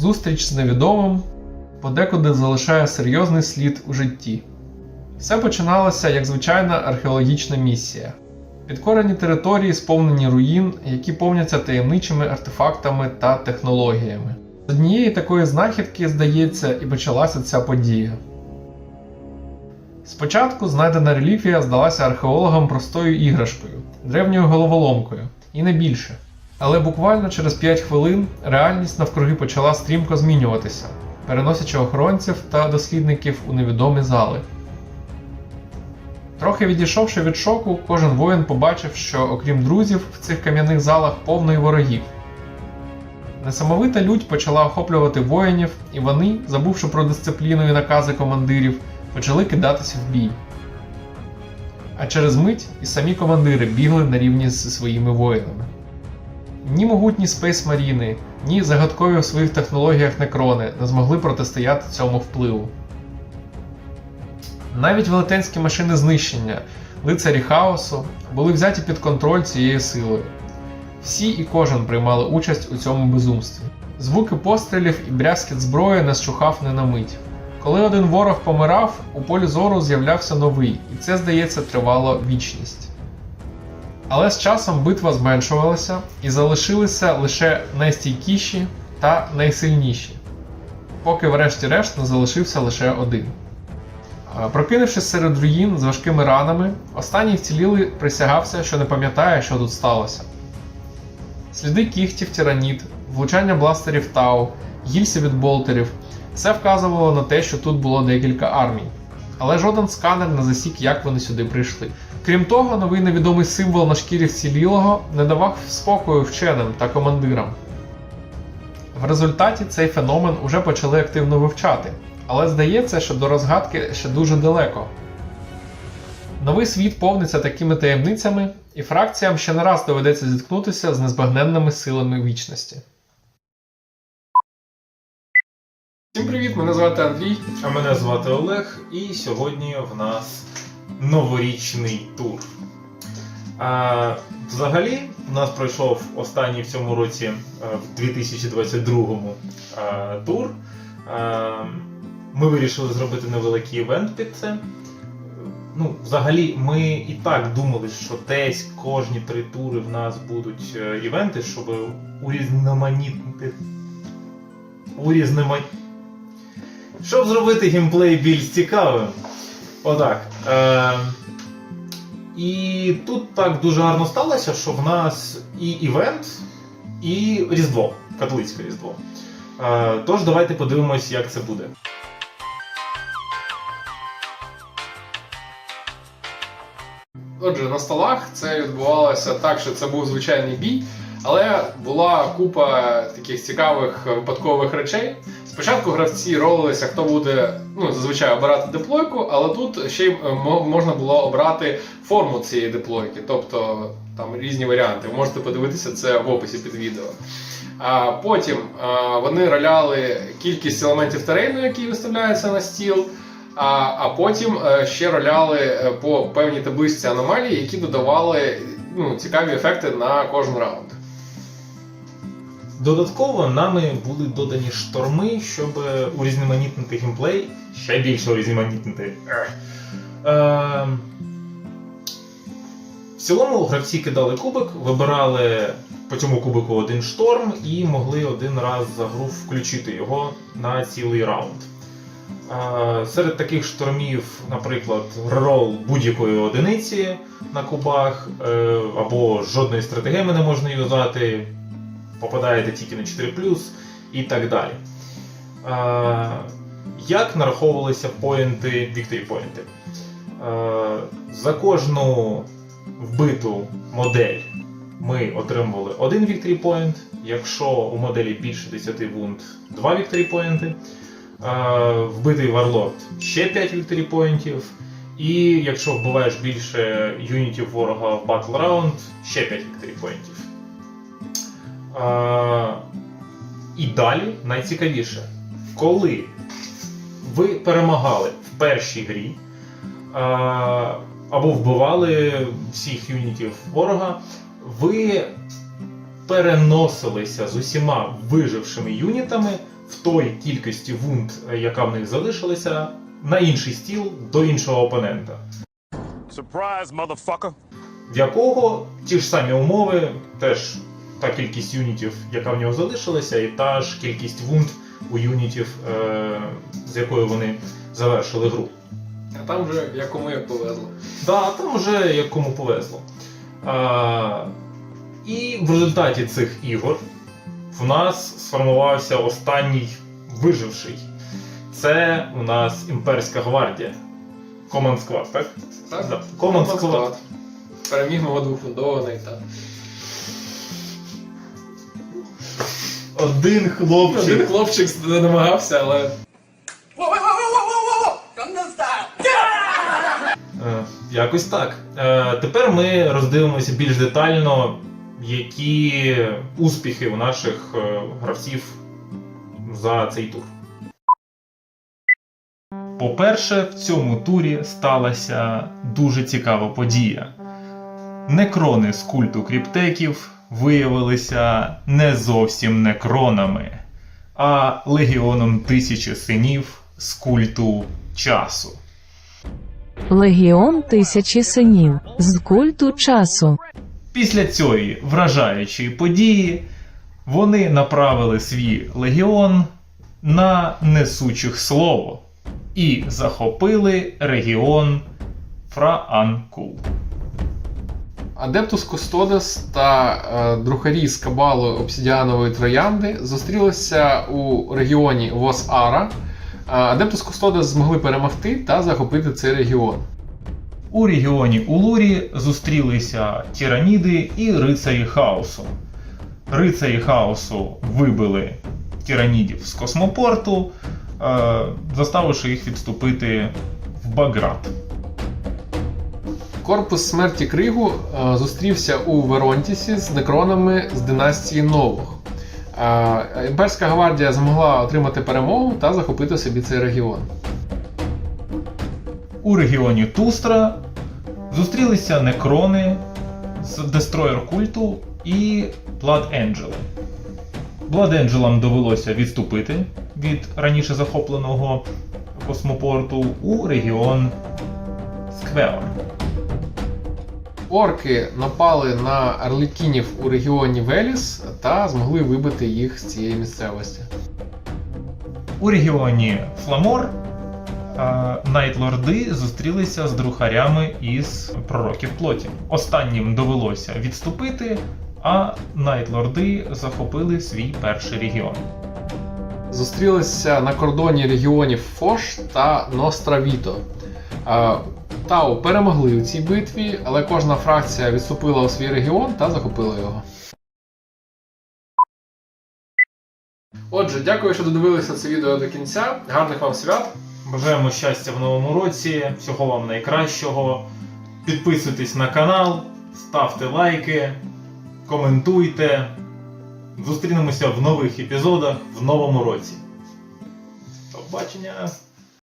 зустріч з невідомим подекуди залишає серйозний слід у житті. Все починалося як звичайна археологічна місія. Підкорені території сповнені руїн, які повняться таємничими артефактами та технологіями. З однієї такої знахідки, здається, і почалася ця подія. Спочатку знайдена реліквія здалася археологам простою іграшкою, древньою головоломкою, і не більше. Але буквально через 5 хвилин реальність навкруги почала стрімко змінюватися, переносячи охоронців та дослідників у невідомі зали. Трохи відійшовши від шоку, кожен воїн побачив, що окрім друзів, в цих кам'яних залах повно й ворогів. Несамовита лють почала охоплювати воїнів, і вони, забувши про дисципліну і накази командирів, почали кидатися в бій. А через мить і самі командири бігли на рівні зі своїми воїнами. Ні могутні Спейс Маріни, ні загадкові у своїх технологіях некрони не змогли протистояти цьому впливу. Навіть велетенські машини знищення, лицарі хаосу, були взяті під контроль цією силою. Всі і кожен приймали участь у цьому безумстві. Звуки пострілів і брязкіт зброї не щухав не на мить. Коли один ворог помирав, у полі зору з'являвся новий, і це, здається, тривало вічність. Але з часом битва зменшувалася і залишилися лише найстійкіші та найсильніші, поки врешті-решт не залишився лише один. А, Прокинувшись серед руїн з важкими ранами, останній вцілілий присягався, що не пам'ятає, що тут сталося. Сліди кігтів тираніт, влучання бластерів Тау, гільзи від болтерів все вказувало на те, що тут було декілька армій. Але жоден сканер не засік, як вони сюди прийшли. Крім того, новий невідомий символ на шкірі вцілілого не давав спокою вченим та командирам. В результаті цей феномен уже почали активно вивчати, але здається, що до розгадки ще дуже далеко. Новий світ повниться такими таємницями, і фракціям ще не раз доведеться зіткнутися з незбагненними силами вічності. Всім привіт! Мене звати Андрій. А мене звати Олег, і сьогодні в нас новорічний тур. А, взагалі, у нас пройшов останній в цьому році, е, в 2022 а, тур. А, ми вирішили зробити невеликий івент під це. Ну, взагалі, ми і так думали, що десь кожні три тури в нас будуть е, івенти, щоб урізноманітнити. Урізноманітнити. Щоб зробити геймплей більш цікавим. Отак. Е, і тут так дуже гарно сталося, що в нас і івент, і Різдво, католицьке Різдво. Е, тож давайте подивимось, як це буде. Отже, на столах це відбувалося так, що це був звичайний бій, але була купа таких цікавих випадкових речей. Спочатку гравці ролилися, хто буде ну, зазвичай обирати деплойку, але тут ще й е, можна було обрати форму цієї деплойки, тобто там різні варіанти. Ви можете подивитися це в описі під відео. А потім а, вони роляли кількість елементів терейну, які виставляються на стіл. А, а потім е, ще роляли е, по певній табличці аномалії, які додавали ну, цікаві ефекти на кожен раунд. Додатково нами були додані шторми, щоб урізноманітнити геймплей, ще більше урізноманітнити. Е, в цілому гравці кидали кубик, вибирали по цьому кубику один шторм і могли один раз за гру включити його на цілий раунд. Серед таких штормів, наприклад, рол будь-якої одиниці на кубах, е, або жодної стратегеми не можна юзати, попадаєте тільки на 4 і так далі. Як нараховувалися поінти, victory поінти? За кожну вбиту модель ми отримували один victory point. Якщо у моделі більше 10 вунд, 2 victory поінти. Вбитий варлорд ще 5 victory поінтів. І якщо вбиваєш більше юнітів ворога в Battle Round, ще 5 victory поінтів. І далі найцікавіше, коли ви перемагали в першій грі або вбивали всіх юнітів ворога, ви переносилися з усіма вижившими юнітами в той кількості вунд, е, яка в них залишилася, на інший стіл до іншого опонента. Surprise, motherfucker. в якого ті ж самі умови, теж та кількість юнітів, яка в нього залишилася, і та ж кількість вунд у юнітів, е- з якою вони завершили гру. А там вже як кому як повезло. Да, там вже як кому повезло. А, і в результаті цих ігор в нас сформувався останній виживший. Це у нас імперська гвардія. Command Squad, так? Так? Да. Command Squad. Склад. Переміг мого двофундований та. Один хлопчик. Один хлопчик намагався, але Е, Якось так. Е, Тепер ми роздивимося більш детально, які успіхи у наших е, гравців за цей тур. По-перше, в цьому турі сталася дуже цікава подія. Некрони з культу кріптеків виявилися не зовсім некронами, а легіоном тисячі синів з культу часу. Легіон тисячі синів з культу часу. Після цієї вражаючої події вони направили свій легіон на несучих слово і захопили регіон Фраанкул. Адептус Кустодес та е, друхарі з кабалу обсідіанової троянди зустрілися у регіоні Вос-Ара. Е, Адептус Кустодес змогли перемогти та захопити цей регіон. У регіоні Улурі зустрілися тираніди і рицарі хаосу. Рицарі хаосу вибили тиранідів з космопорту, е, заставивши їх відступити в Баграт. Корпус смерті Кригу е, зустрівся у Веронтісі з некронами з династії Нових. Е, Імперська гвардія змогла отримати перемогу та захопити собі цей регіон. У регіоні Тустра зустрілися некрони з Дестройер культу і Blood Angel. Blood Angelам довелося відступити від раніше захопленого космопорту у регіон Сквеор. Орки напали на арлікінів у регіоні Веліс та змогли вибити їх з цієї місцевості. У регіоні Фламор Найтлорди зустрілися з друхарями із пророків плоті. Останнім довелося відступити, а Найтлорди захопили свій перший регіон. Зустрілися на кордоні регіонів Фош та Ностравіто. Тау перемогли у цій битві, але кожна фракція відступила у свій регіон та захопила його. Отже, дякую, що додивилися це відео до кінця. Гарних вам свят! Бажаємо щастя в новому році, всього вам найкращого. Підписуйтесь на канал, ставте лайки, коментуйте. Зустрінемося в нових епізодах в новому році. Побачення!